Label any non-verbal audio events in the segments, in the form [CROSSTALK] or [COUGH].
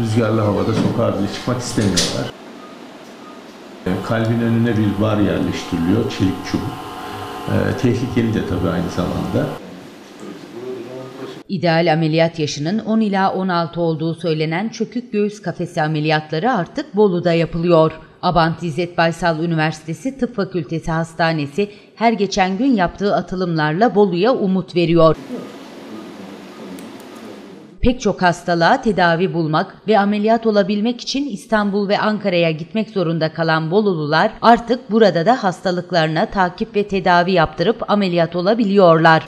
Rüzgarlı havada sokağa bile çıkmak istemiyorlar. E, Kalbin önüne bir bar yerleştiriliyor, çelik çubuk. E, tehlikeli de tabii aynı zamanda. İdeal ameliyat yaşının 10 ila 16 olduğu söylenen çökük göğüs kafesi ameliyatları artık Bolu'da yapılıyor. Abant İzzet Baysal Üniversitesi Tıp Fakültesi Hastanesi her geçen gün yaptığı atılımlarla Bolu'ya umut veriyor. Pek çok hastalığa tedavi bulmak ve ameliyat olabilmek için İstanbul ve Ankara'ya gitmek zorunda kalan Bolulular artık burada da hastalıklarına takip ve tedavi yaptırıp ameliyat olabiliyorlar.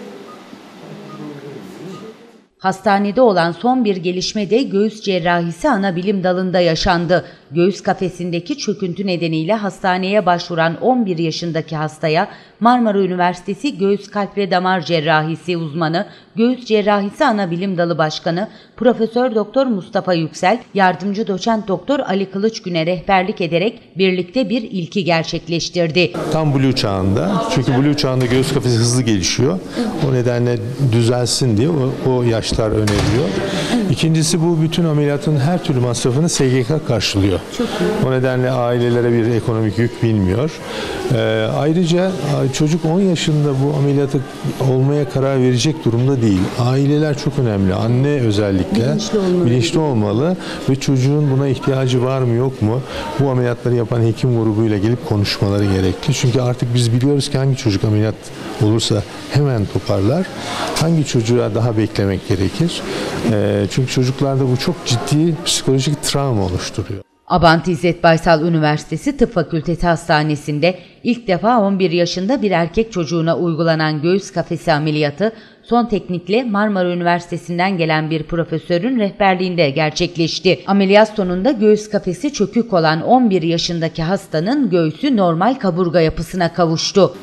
Hastanede olan son bir gelişme de göğüs cerrahisi ana bilim dalında yaşandı. Göğüs kafesindeki çöküntü nedeniyle hastaneye başvuran 11 yaşındaki hastaya Marmara Üniversitesi Göğüs Kalp ve Damar Cerrahisi uzmanı, Göğüs Cerrahisi Ana Bilim Dalı Başkanı Profesör Doktor Mustafa Yüksel, yardımcı doçent doktor Ali Kılıçgün'e rehberlik ederek birlikte bir ilki gerçekleştirdi. Tam Blue çağında. Çünkü Blue çağında göğüs kafesi hızlı gelişiyor. O nedenle düzelsin diye o, o yaşlar öneriliyor. İkincisi bu bütün ameliyatın her türlü masrafını SGK karşılıyor. O nedenle ailelere bir ekonomik yük bilmiyor. Ee, ayrıca çocuk 10 yaşında bu ameliyatı olmaya karar verecek durumda değil. Aileler çok önemli. Anne özellikle Bilinçli olmalı. bilinçli olmalı ve çocuğun buna ihtiyacı var mı yok mu? Bu ameliyatları yapan hekim grubuyla gelip konuşmaları gerekli. Çünkü artık biz biliyoruz ki hangi çocuk ameliyat olursa hemen toparlar. Hangi çocuğa daha beklemek gerekir? Ee, çünkü çocuklarda bu çok ciddi psikolojik travma oluşturuyor. Abant İzzet Baysal Üniversitesi Tıp Fakültesi Hastanesi'nde ilk defa 11 yaşında bir erkek çocuğuna uygulanan göğüs kafesi ameliyatı son teknikle Marmara Üniversitesi'nden gelen bir profesörün rehberliğinde gerçekleşti. Ameliyat sonunda göğüs kafesi çökük olan 11 yaşındaki hastanın göğsü normal kaburga yapısına kavuştu.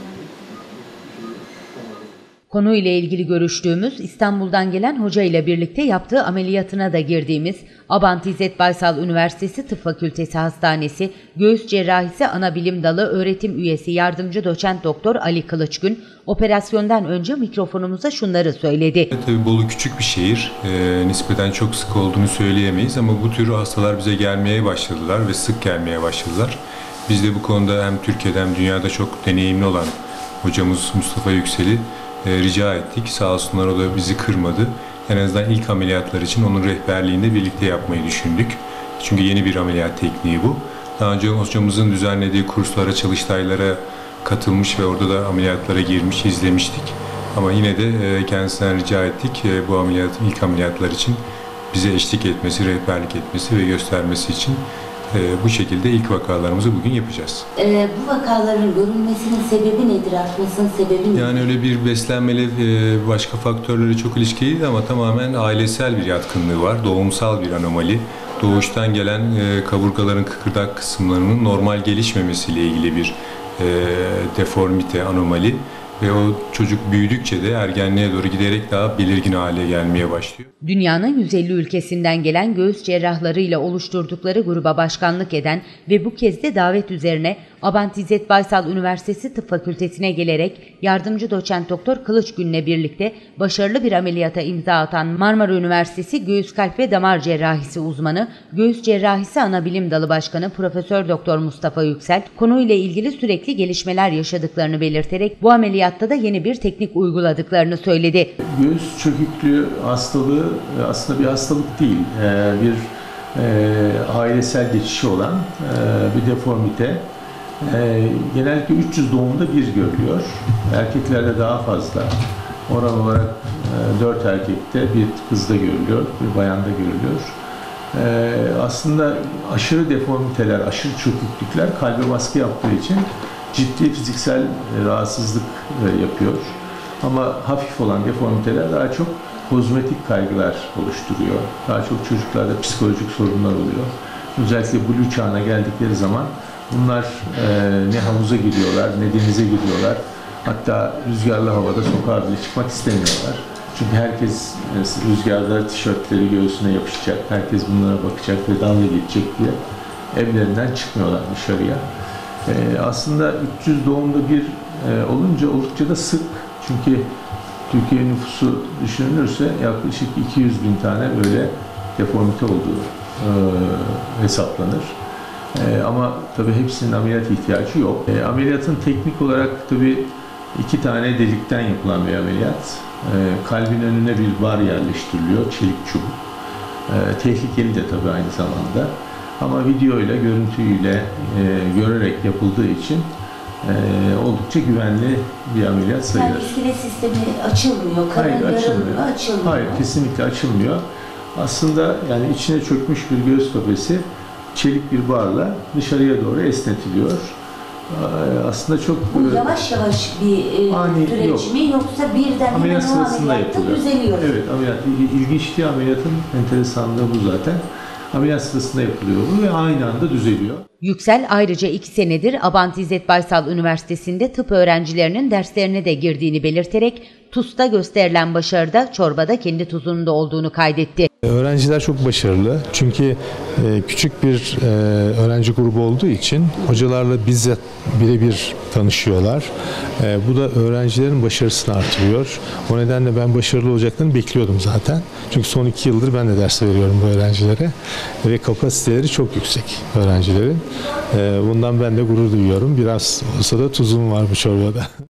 Konuyla ilgili görüştüğümüz İstanbul'dan gelen hoca ile birlikte yaptığı ameliyatına da girdiğimiz Abant İzzet Baysal Üniversitesi Tıp Fakültesi Hastanesi Göğüs Cerrahisi Ana Bilim Dalı öğretim üyesi yardımcı doçent doktor Ali Kılıçgün operasyondan önce mikrofonumuza şunları söyledi. Tabii Bolu küçük bir şehir. E, nispeten çok sık olduğunu söyleyemeyiz ama bu tür hastalar bize gelmeye başladılar ve sık gelmeye başladılar. Biz de bu konuda hem Türkiye'de hem dünyada çok deneyimli olan hocamız Mustafa Yüksel'i e, rica ettik. Sağ olsunlar o da bizi kırmadı. En azından ilk ameliyatlar için onun rehberliğinde birlikte yapmayı düşündük. Çünkü yeni bir ameliyat tekniği bu. Daha önce hocamızın düzenlediği kurslara, çalıştaylara katılmış ve orada da ameliyatlara girmiş, izlemiştik. Ama yine de e, kendisinden rica ettik e, bu ameliyat, ilk ameliyatlar için bize eşlik etmesi, rehberlik etmesi ve göstermesi için e, bu şekilde ilk vakalarımızı bugün yapacağız. Ee, bu vakaların görülmesinin sebebi nedir? Artmasının sebebi nedir? Yani öyle bir beslenmeyle e, başka faktörleri çok ilişkili değil ama tamamen ailesel bir yatkınlığı var. Doğumsal bir anomali. Doğuştan gelen e, kaburgaların kıkırdak kısımlarının normal gelişmemesiyle ilgili bir e, deformite, anomali. Ve o çocuk büyüdükçe de ergenliğe doğru giderek daha belirgin hale gelmeye başlıyor. Dünyanın 150 ülkesinden gelen göğüs cerrahlarıyla oluşturdukları gruba başkanlık eden ve bu kez de davet üzerine Abant İzzet Baysal Üniversitesi Tıp Fakültesine gelerek yardımcı doçent doktor Kılıçgün'le birlikte başarılı bir ameliyata imza atan Marmara Üniversitesi Göğüs Kalp ve Damar Cerrahisi uzmanı, Göğüs Cerrahisi Ana Bilim Dalı Başkanı Profesör Doktor Mustafa Yüksel konuyla ilgili sürekli gelişmeler yaşadıklarını belirterek bu ameliyatta da yeni bir teknik uyguladıklarını söyledi. Göğüs çöküklüğü hastalığı e, aslında bir hastalık değil. E, Bir e, ailesel geçişi olan e, bir deformite. E, Genellikle 300 doğumda bir görülüyor. Erkeklerde daha fazla. Oran olarak 4 erkekte bir kızda görülüyor, bir bayanda görülüyor. E, Aslında aşırı deformiteler, aşırı çöküklükler kalbe baskı yaptığı için ciddi fiziksel e, rahatsızlık e, yapıyor. Ama hafif olan deformiteler daha çok kozmetik kaygılar oluşturuyor. Daha çok çocuklarda psikolojik sorunlar oluyor. Özellikle blue çağına geldikleri zaman bunlar e, ne havuza giriyorlar ne denize giriyorlar. Hatta rüzgarlı havada sokağa bile çıkmak istemiyorlar. Çünkü herkes e, rüzgarda tişörtleri göğsüne yapışacak, herkes bunlara bakacak ve dalga geçecek diye evlerinden çıkmıyorlar dışarıya. E, aslında 300 doğumda bir e, olunca oldukça da sık. Çünkü Türkiye nüfusu düşünülürse yaklaşık 200 bin tane böyle deformite olduğu e, hesaplanır. E, ama tabii hepsinin ameliyat ihtiyacı yok. E, ameliyatın teknik olarak tabii iki tane delikten yapılan bir ameliyat. E, kalbin önüne bir bar yerleştiriliyor, çelik çubuk. E, tehlikeli de tabii aynı zamanda. Ama video ile, görüntüyle e, görerek yapıldığı için e, oldukça güvenli bir ameliyat Yani sayılır. iskelet sistemi açılmıyor, karın Hayır, açılmıyor. açılmıyor. Hayır, kesinlikle açılmıyor. Aslında yani içine çökmüş bir göğüs kafesi çelik bir barla dışarıya doğru esnetiliyor. Ee, Aslında çok Bu e, yavaş yavaş bir e, Ani, süreç yok. mi yoksa birden ameliyat hemen o sırasında ameliyatta yapılıyor. düzeliyor? Evet, ameliyat. İl- İlginçliği ameliyatın enteresanlığı bu zaten. Ameliyat sırasında yapılıyor bu ve aynı anda düzeliyor. Yüksel ayrıca iki senedir Abant İzzet Baysal Üniversitesi'nde tıp öğrencilerinin derslerine de girdiğini belirterek TUS'ta gösterilen başarıda çorbada kendi tuzunun da olduğunu kaydetti. Öğrenciler çok başarılı. Çünkü e, küçük bir e, öğrenci grubu olduğu için hocalarla bizzat birebir tanışıyorlar. E, bu da öğrencilerin başarısını artırıyor. O nedenle ben başarılı olacaklarını bekliyordum zaten. Çünkü son iki yıldır ben de ders veriyorum bu öğrencilere. Ve kapasiteleri çok yüksek öğrencilerin. E, bundan ben de gurur duyuyorum. Biraz olsa da tuzum var bu çorbada. [LAUGHS]